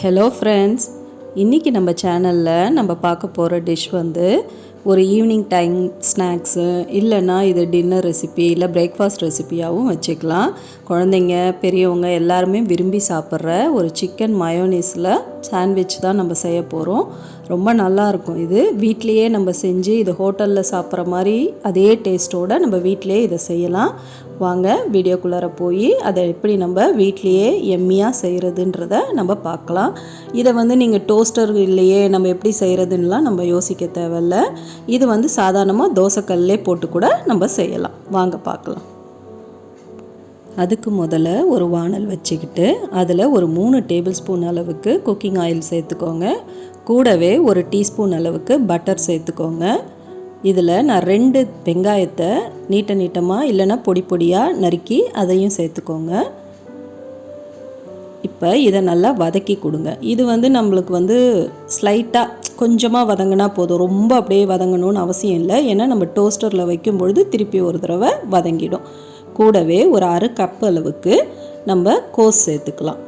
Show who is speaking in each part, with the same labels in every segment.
Speaker 1: Hello friends இன்றைக்கி நம்ம சேனலில் நம்ம பார்க்க போகிற டிஷ் வந்து ஒரு ஈவினிங் டைம் ஸ்நாக்ஸு இல்லைன்னா இது டின்னர் ரெசிபி இல்லை பிரேக்ஃபாஸ்ட் ரெசிபியாகவும் வச்சுக்கலாம். குழந்தைங்க பெரியவங்க எல்லாருமே விரும்பி சாப்பிட்ற ஒரு சிக்கன் மயோனீஸில் சாண்ட்விச் தான் நம்ம செய்ய போகிறோம் ரொம்ப நல்லா இருக்கும் இது. வீட்லேயே நம்ம செஞ்சு இது ஹோட்டலில் சாப்பிட்ற மாதிரி அதே டேஸ்ட்டோடு நம்ம வீட்டிலேயே இதை செய்யலாம். வாங்க வீடியோக்குள்ளார போய் அதை எப்படி நம்ம வீட்லேயே எம்மியாக செய்கிறதுன்றத நம்ம பார்க்கலாம் இதை வந்து நீங்கள் டோஸ்டர் இல்லையே நம்ம எப்படி செய்கிறதுன்னெலாம் நம்ம யோசிக்க தேவையில்ல. இது வந்து சாதாரணமாக தோசைக்கல்லே போட்டு கூட நம்ம செய்யலாம். வாங்க பார்க்கலாம் அதுக்கு முதல்ல ஒரு வானல் வச்சுக்கிட்டு அதில் ஒரு மூணு டேபிள் ஸ்பூன் அளவுக்கு குக்கிங் ஆயில் சேர்த்துக்கோங்க. கூடவே ஒரு டீஸ்பூன் அளவுக்கு பட்டர் சேர்த்துக்கோங்க. இதில் நான் ரெண்டு வெங்காயத்தை நீட்ட நீட்டமாக இல்லைன்னா பொடி பொடியாக நறுக்கி அதையும் சேர்த்துக்கோங்க. இப்போ இதை நல்லா வதக்கி கொடுங்க. இது வந்து நம்மளுக்கு வந்து ஸ்லைட்டாக கொஞ்சமாக வதங்கினா போதும். ரொம்ப அப்படியே வதங்கணும்னு அவசியம் இல்லை. ஏன்னா நம்ம டோஸ்டரில் வைக்கும் பொழுது திருப்பி ஒரு தடவை வதங்கிடும். கூடவே ஒரு அரை கப் அளவுக்கு நம்ம கோஸ் சேர்த்துக்கலாம்.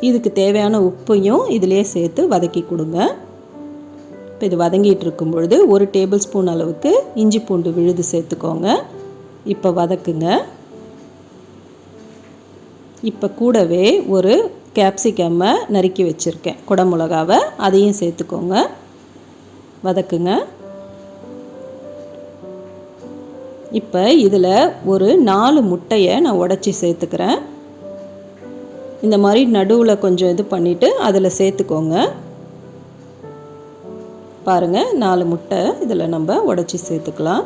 Speaker 1: இதுக்கு தேவையான உப்பையும் இதிலே சேர்த்து வதக்கி கொடுங்க. இப்போ இது வதங்கிட்டு இருக்கும் பொழுது ஒரு டேபிள் ஸ்பூன் அளவுக்கு இஞ்சி பூண்டு விழுது சேர்த்துக்கோங்க. இப்போ வதக்குங்க. இப்போ கூடவே ஒரு கேப்சிகம்மை நறுக்கி வச்சுருக்கேன். குடமிளகாவை அதையும் சேர்த்துக்கோங்க. வதக்குங்க. இப்போ இதில் ஒரு நாலு முட்டையை நான் உடச்சி சேர்த்துக்கிறேன். இந்த மாதிரி நடுவில் கொஞ்சம் இது பண்ணிவிட்டு அதில் சேர்த்துக்கோங்க. பாருங்கள் நாலு முட்டை இதில் நம்ம உடச்சி சேர்த்துக்கலாம்.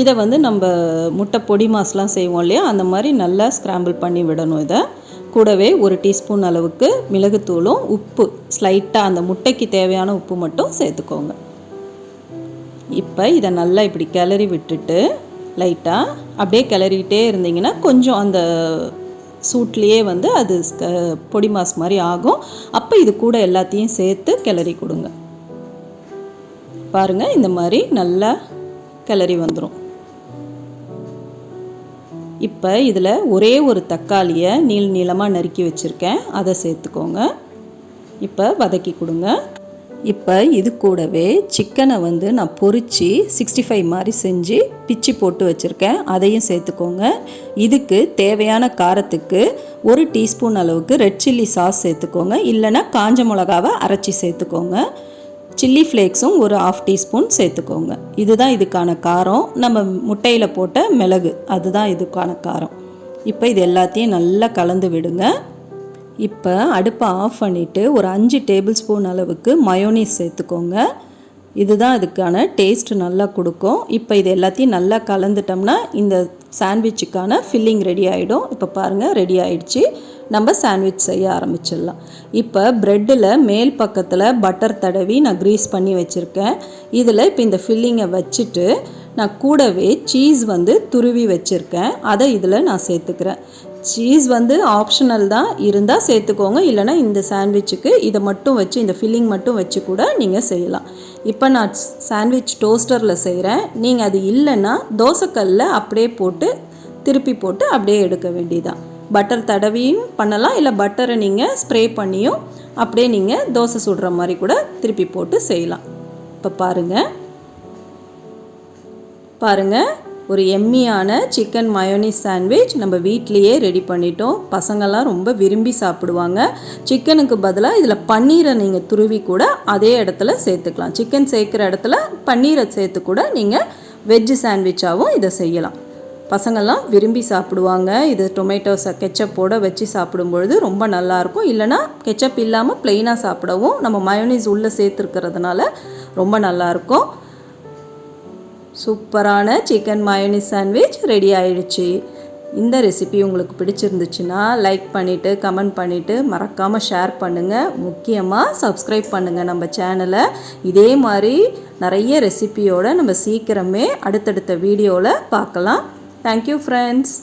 Speaker 1: இதை வந்து நம்ம முட்டை பொடி மாஸ்லாம் செய்வோம் இல்லையா? அந்த மாதிரி நல்லா ஸ்க்ராம்பிள் பண்ணி விடணும் இதை. கூடவே ஒரு டீஸ்பூன் அளவுக்கு மிளகுத்தூளும் உப்பு ஸ்லைட்டாக அந்த முட்டைக்கு தேவையான உப்பு மட்டும் சேர்த்துக்கோங்க. இப்போ இதை நல்லா இப்படி கிளறி விட்டுட்டு லைட்டாக அப்படியே கிளறிக்கிட்டே இருந்தீங்கன்னா கொஞ்சம் அந்த சூட்லேயே வந்து அது பொடி மாஸ் மாதிரி ஆகும். அப்போ இது கூட எல்லாத்தையும் சேர்த்து கிளறி கொடுங்க. பாருங்கள் இந்த மாதிரி நல்லா கிளறி வந்துடும் இப்போ இதில் ஒரே ஒரு தக்காளியை நீள் நீளமாக நறுக்கி வச்சுருக்கேன். அதை சேர்த்துக்கோங்க. இப்போ வதக்கி கொடுங்க. இப்போ இது கூடவே சிக்கனை வந்து நான் பொறிச்சு சிக்ஸ்டி ஃபைவ் மாதிரி செஞ்சு பிச்சு போட்டு வச்சுருக்கேன். அதையும் சேர்த்துக்கோங்க. இதுக்கு தேவையான காரத்துக்கு ஒரு டீஸ்பூன் அளவுக்கு ரெட் சில்லி சாஸ் சேர்த்துக்கோங்க. இல்லைன்னா காஞ்ச மிளகாவை அரைச்சி சேர்த்துக்கோங்க. சில்லி ஃப்ளேக்ஸும் ஒரு ஆஃப் டீஸ்பூன் சேர்த்துக்கோங்க. இதுதான் இதுக்கான காரம். நம்ம முட்டையில் போட்ட மிளகு அதுதான் இதுக்கான காரம். இப்போ இது எல்லாத்தையும் நல்லா கலந்து விடுங்க. இப்போ அடுப்பை ஆஃப் பண்ணிவிட்டு ஒரு அஞ்சு டேபிள் ஸ்பூன் அளவுக்கு மயோனீஸ் சேர்த்துக்கோங்க. இதுதான் இதுக்கான டேஸ்ட் நல்லா கொடுக்கும். இப்போ இது எல்லாத்தையும் நல்லா கலந்துட்டோம்னா இந்த சாண்ட்விச்சுக்கான ஃபில்லிங் ரெடி ஆகிடும் இப்போ பாருங்கள் ரெடி ஆகிடுச்சு நம்ம சாண்ட்விச் செய்ய ஆரம்பிச்சிடலாம். இப்போ ப்ரெட்டில் மேல் பக்கத்தில் பட்டர் தடவி நான் க்ரீஸ் பண்ணி வச்சுருக்கேன். இதில் இப்போ இந்த ஃபில்லிங்கை வச்சுட்டு நான் கூடவே சீஸ் வந்து துருவி வச்சுருக்கேன். அதை இதில் நான் சேர்த்துக்கிறேன். சீஸ் வந்து ஆப்ஷனல் தான். இருந்தால் சேர்த்துக்கோங்க. இல்லைனா இந்த சாண்ட்விச்சுக்கு இதை மட்டும் வச்சு இந்த ஃபில்லிங் மட்டும் வச்சு கூட நீங்கள் செய்யலாம். இப்போ நான் சாண்ட்விச் டோஸ்டரில் செய்கிறேன் நீங்கள் அது இல்லைன்னா தோசைக்கல்லில் அப்படியே போட்டு திருப்பி போட்டு அப்படியே எடுக்க வேண்டியதான் பட்டர் தடவியும் பண்ணலாம். இல்லை பட்டரை நீங்கள் ஸ்ப்ரே பண்ணியும் அப்படியே நீங்கள் தோசை சுடுற மாதிரி கூட திருப்பி போட்டு செய்யலாம். இப்போ பாருங்கள் பாருங்கள் ஒரு எம்மியான சிக்கன் மயோனிஸ் சாண்ட்விச் நம்ம வீட்லேயே ரெடி பண்ணிட்டோம். பசங்கள்லாம் ரொம்ப விரும்பி சாப்பிடுவாங்க. சிக்கனுக்கு பதிலாக இதில் பன்னீரை நீங்கள் துருவி கூட அதே இடத்துல சேர்த்துக்கலாம். சிக்கன் சேர்க்குற இடத்துல பன்னீரை சேர்த்து கூட நீங்கள் வெஜ்ஜு சாண்ட்விச்சாகவும் இதை செய்யலாம். பசங்கள்லாம் விரும்பி சாப்பிடுவாங்க. இது டொமேட்டோ ச கெச்சப்போட வச்சு சாப்பிடும்பொழுது ரொம்ப நல்லாயிருக்கும் இல்லைனா கெச்சப் இல்லாமல் ப்ளெயினாக சாப்பிடவும் நம்ம மயோனிஸ் உள்ளே சேர்த்துருக்கிறதுனால ரொம்ப நல்லாயிருக்கும் சூப்பரான சிக்கன் மயோனி சாண்ட்விச் ரெடி ஆயிடுச்சு. இந்த ரெசிபி உங்களுக்கு பிடிச்சிருந்துச்சுன்னா லைக் பண்ணிவிட்டு கமெண்ட் பண்ணிவிட்டு மறக்காமல் ஷேர் பண்ணுங்கள் முக்கியமாக சப்ஸ்கிரைப் பண்ணுங்கள் நம்ம சேனலை இதே மாதிரி நிறைய ரெசிபியோடு நம்ம சீக்கிரமே அடுத்தடுத்த வீடியோவில் பார்க்கலாம். Thank you friends